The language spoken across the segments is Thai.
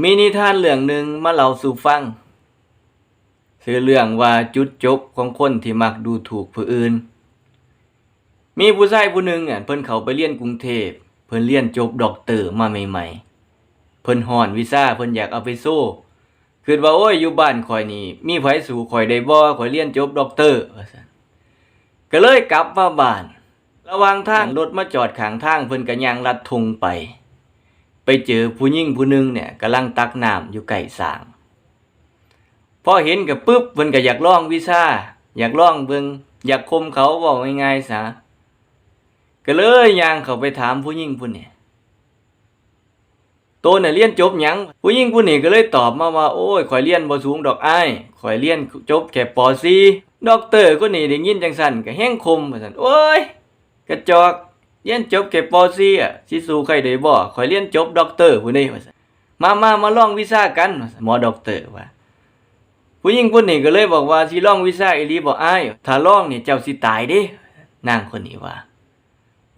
มีนิทานเรื่องหนึ่งมาเล่าสู่ฟังคือเรื่องว่าจุดจบของคนที่มักดูถูกผู้อื่น มีผู้ชายผู้หนึ่งอะเพิ่นเขาไปเรียนกรุงเทพเพิ่นเรียนจบด็อกเตอร์มาใหม่ๆ เพิ่นฮ้อนวีซ่าเพิ่นอยากเอาไปสู้คิดว่าโอ้ยอยู่บ้านข่อยนี่มีไผสู่ข่อยได้บ่ข่อยเรียนจบด็อกเตอร์ว่าซั่นก็เลยกลับมาบ้าน ระหว่างทางรถมาจอดข้างทางเพิ่นก็ย่างลัดทงไป ไปเจอผู้หญิงผู้หนึ่งเนี่ยกำลังตักน้ำอยู่ไก่สางพอเห็นกับปุ๊บเพิ่นก็อยากลองวีซ่าอยากลองเบิ่งอยากคมเขาบอกง่ายๆซะก็เลยย่างเขาไปถามผู้หญิงผู้นี้โตน่ะเรียนจบหยังผู้หญิงผู้นี้ก็เลยตอบมาว่าโอ้ยข่อยเรียนบ่สูงดอกอ้ายข่อยเรียนจบแค่ป .4 ด็อกเตอร์คนนี้ได้ยินจังซั่นก็แฮงคมว่าซั่นโอ้ยกระจอก เรียนจบแค่ป .4 อะสิสู้ใครได้บ่ข่อยเรียนจบด็อกเตอร์ผู้นี้ว่าซั่นมามามาลองวีซ่ากันหมอด็อกเตอร์ว่าผู้หญิงคนนี้ก็เลยบอกว่าสิลองวีซ่าอีหลีบ่อ้ายถ้าลองนี่เจ้าสิตายเด้นางคนนี้ว่า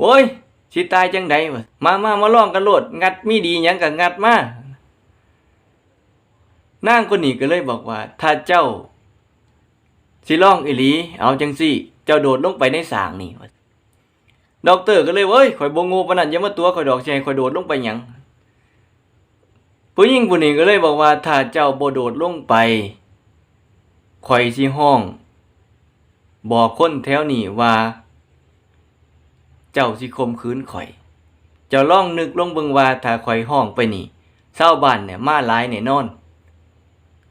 โอ้ยสิตายจังไดวะมามามาลองกันโลดงัดมีดีหยังก็งัดมานางคนนี้ก็เลยบอกว่า ถ้าเจ้า สิลองอีหลี เอาจังซี่ เจ้าโดดลงไปในสางนี่ว่า ด็อกเตอร์ก็เลยเว้ยข่อยบ่งูปานนั้นอย่ามาตัวข่อยดอกสิให้ข่อยโดดลงไปหยังผู้หญิงผู้นี้ก็เลยบอกว่าถ้าเจ้าบ่โดดลงไปข่อยสิห้อง บอกคนแถวนี้ว่า เจ้าสิคมคืนข่อย เจ้าลองนึกลงเบิ่งว่าถ้าข่อยห้องไปนี่ชาวบ้านเนี่ยมาหลายแน่นอน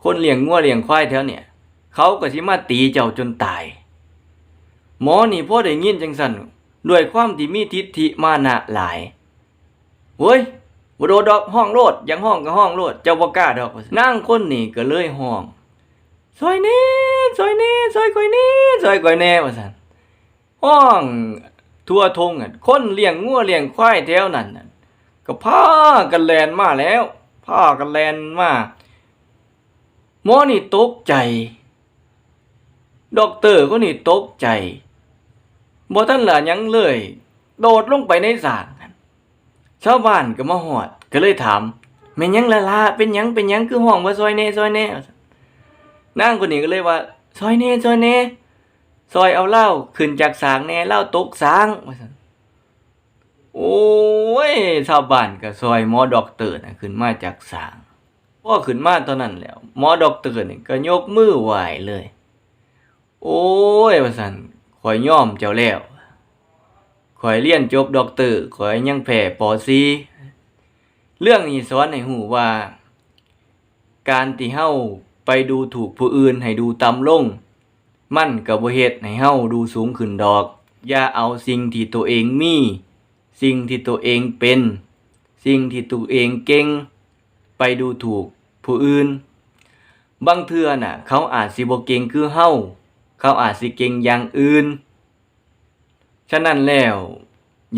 คนเลี้ยงงัวเลี้ยงควายแถวเนี่ย เขาก็สิมาตีเจ้าจนตาย หมอนี่พอได้ยินจังสั่น ด้วยความที่มีทิฏฐิมานะหลายเฮ้ยบโดดอกห้องโลดยังห้องก็ห้องโลดเจ้าบ่กล้าดอกว่าซั่งคนนี่ก็เลยห้องซอยนี้ซอยนี้ซอยก่อยนี้ซอยก่อยแน่ว่าซั่นห้องทั่วทงอะคนเลี้ยงงัวเลี้ยงควายแถวนั้นน่ะก็พากันแลนมาแล้วพากันแลนมาหมอนี่ตกใจด็อกเตอร์ก็นี่ตกใจ บ่ทันเหละหยังเลย โดดลงไปในสระชาวบ้านก็มาหอด ก็เลยถามแม่นหยังละละเป็นหยังเป็นหยังคือห้องว่าซอยแน่ซอยแน่นางคนนี้ก็เลยว่า ซอยแน่ซอยแน่ซอยเอาเหล้าขึ้นจากสางแน่เหล้าตกสางว่าซั่นโอ้ยชาวบ้านก็ซอยหมอดอกเตอร์น่ะขึ้นมาจากสางพอขึ้นมาตอนนั้นแล้วหมอดอกเตอร์นี่ก็ยกมือไหวเลย โอ้ยว่าซั่น ข่อยย่อมเจ้าแล้วข่อยเรียนจบด็อกเตอร์ข่อยยังแพ้ป .4 เรื่องนี้สอนให้หูว่า การที่เฮาไปดูถูกผู้อื่นให้ดูต่ำลง มั่นก็บ่เฮ็ดให้เฮาดูสูงขึ้นดอก อย่าเอาสิ่งที่ตัวเองมี สิ่งที่ตัวเองเป็น สิ่งที่ตัวเองเก่ง ไปดูถูกผู้อื่น บางเทื่อน่ะ เขาอาจสิบ่เก่งคือเฮา เขาอาจสิเก่งอย่างอื่น ฉะนั้นแล้ว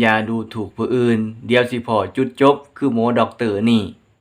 อย่าดูถูกผู้อื่น เดี๋ยวสิพอจุดจบคือหมอด็อกเตอร์นี่